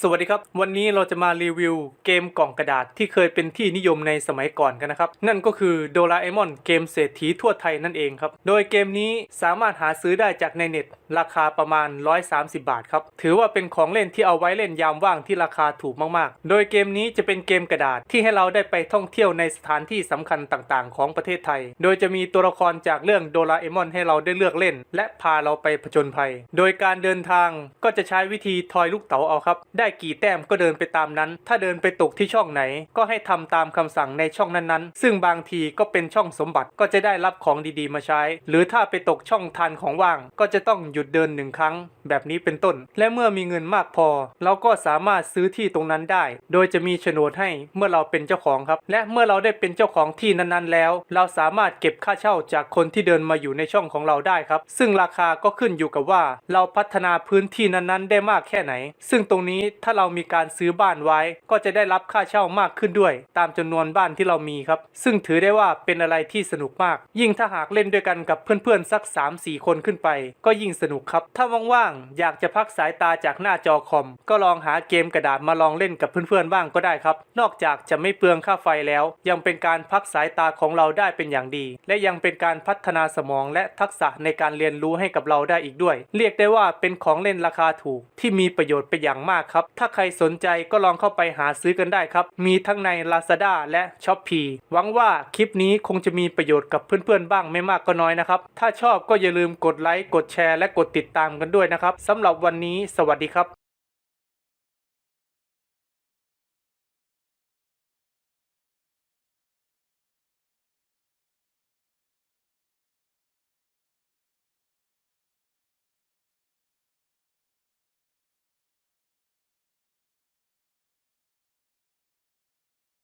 สวัสดีครับ วันนี้เราจะมารีวิวเกมกล่องกระดาษที่เคยเป็นที่นิยมในสมัยก่อนกันนะครับ นั่นก็คือโดราเอมอนเกมเศรษฐีทั่วไทยนั่นเองครับ โดยเกมนี้สามารถหาซื้อได้จากในเน็ต ราคาประมาณ 130 บาทครับ ถือว่าเป็นของเล่นที่เอาไว้เล่นยามว่างที่ราคาถูกมากๆ โดยเกมนี้จะเป็นเกมกระดาษที่ให้เราได้ไปท่องเที่ยวในสถานที่สำคัญต่างๆ ของประเทศไทย โดยจะมีตัวละครจากเรื่องโดราเอมอนให้เราได้เลือกเล่น และพาเราไปผจญภัย โดยการเดินทางก็จะใช้วิธีทอยลูกเต๋าเอาครับได้ได้กี่แต้มก็เดินไปตามนั้น ถ้าเดินไปตกที่ช่องไหน ก็ให้ทำตามคำสั่งในช่องนั้นๆ ซึ่งบางทีก็เป็นช่องสมบัติก็จะได้รับของดีๆมาใช้ หรือถ้าไปตกช่องทานของว่าง ก็จะต้องหยุดเดินหนึ่งครั้ง แบบนี้เป็นต้น และเมื่อมีเงินมากพอ เราก็สามารถซื้อที่ตรงนั้นได้ โดยจะมีโฉนดให้เมื่อเราเป็นเจ้าของครับ และเมื่อเราได้เป็นเจ้าของที่นั้นๆ แล้ว เราสามารถเก็บค่าเช่าจากคนที่เดินมาอยู่ในช่องของเราได้ครับ ซึ่งราคาก็ขึ้นอยู่กับว่า เราพัฒนาพื้นที่นั้นๆ ได้มากแค่ไหน ซึ่งตรงนี้ถ้าเรามีการซื้อบ้านไว้ ก็จะได้รับค่าเช่ามากขึ้นด้วย ตามจำนวนบ้านที่เรามีครับ ซึ่งถือได้ว่าเป็นอะไรที่สนุกมาก ยิ่งถ้าหากเล่นด้วยกันกับเพื่อนๆสัก 3-4 คนขึ้นไป ก็ยิ่งสนุกครับ ถ้าว่างๆอยากจะพักสายตาจากหน้าจอคอม ก็ลองหาเกมกระดาษมาลองเล่นกับเพื่อนๆบ้างก็ได้ครับ นอกจากจะไม่เปลืองค่าไฟแล้ว ยังเป็นการพักสายตาของเราได้เป็นอย่างดี และยังเป็นการพัฒนาสมองและทักษะในการเรียนรู้ให้กับเราได้อีกด้วย เรียกได้ว่าเป็นของเล่นราคาถูกที่มีประโยชน์เป็นอย่างมากครับถ้าใครสนใจก็ลองเข้าไปหาซื้อกันได้ครับ มีทั้งใน Lazada และ s h อ p e e หวังว่าคลิปนี้คงจะมีประโยชน์กับเพื่อนๆบ้างไม่มากก็น้อยนะครับ ถ้าชอบก็อย่าลืมกดไลค์กดแชร์และกดติดตามกันด้วยนะครับสำหรับวันนี้ สวัสดีครับ